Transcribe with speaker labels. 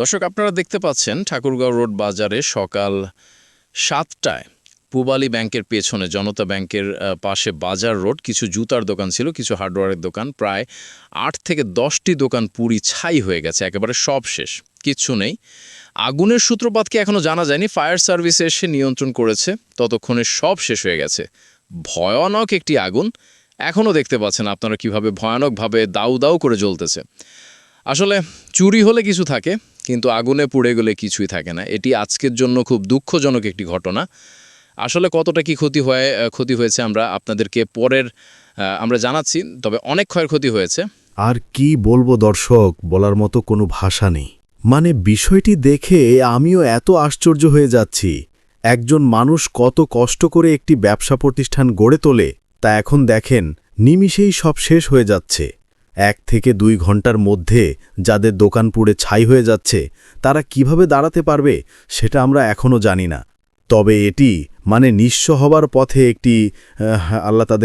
Speaker 1: দর্শক, আপনারা দেখতে পাচ্ছেন ঠাকুরগাঁও রোড বাজারে সকাল সাতটায় পূবালী ব্যাংকের পেছনে জনতা ব্যাংকের পাশে বাজার রোড। কিছু জুতার দোকান ছিল, কিছু হার্ডওয়্যারের দোকান। প্রায় আট থেকে দশটি দোকান পুরি ছাই হয়ে গেছে, একেবারে সব শেষ, কিচ্ছু নেই। আগুনের সূত্রপাতকে এখনও জানা যায়নি? ফায়ার সার্ভিস এসে নিয়ন্ত্রণ করেছে, ততক্ষণে সব শেষ হয়ে গেছে। ভয়ানক একটি আগুন এখনও দেখতে পাচ্ছেন আপনারা কীভাবে ভয়ানকভাবে দাউ দাউ করে জ্বলতেছে। আসলে চুরি হলে কিছু থাকে কিন্তু আগুনে পুড়ে গেলে কিছুই থাকে না। এটি আজকের জন্য খুব দুঃখজনক একটি ঘটনা। আসলে কতটা কি ক্ষতি হয় ক্ষতি হয়েছে আমরা আপনাদেরকে পরের আমরা জানাচ্ছি, তবে অনেক ক্ষয়ক্ষতি হয়েছে।
Speaker 2: আর কি বলব দর্শক, বলার মতো কোনো ভাষা নেই। মানে বিষয়টি দেখে আমিও এত আশ্চর্য হয়ে যাচ্ছি। একজন মানুষ কত কষ্ট করে একটি ব্যবসা প্রতিষ্ঠান গড়ে তোলে, তা এখন দেখেন, নিমিষেই সব শেষ হয়ে যাচ্ছে। এক থেকে দুই ঘণ্টার মধ্যে যাদের দোকান পুড়ে ছাই হয়ে যাচ্ছে, তারা কীভাবে দাঁড়াতে পারবে সেটা আমরা এখনও জানি না। তবে এটি মানে নিঃস্ব হবার পথে একটি আল্লাহ তাদের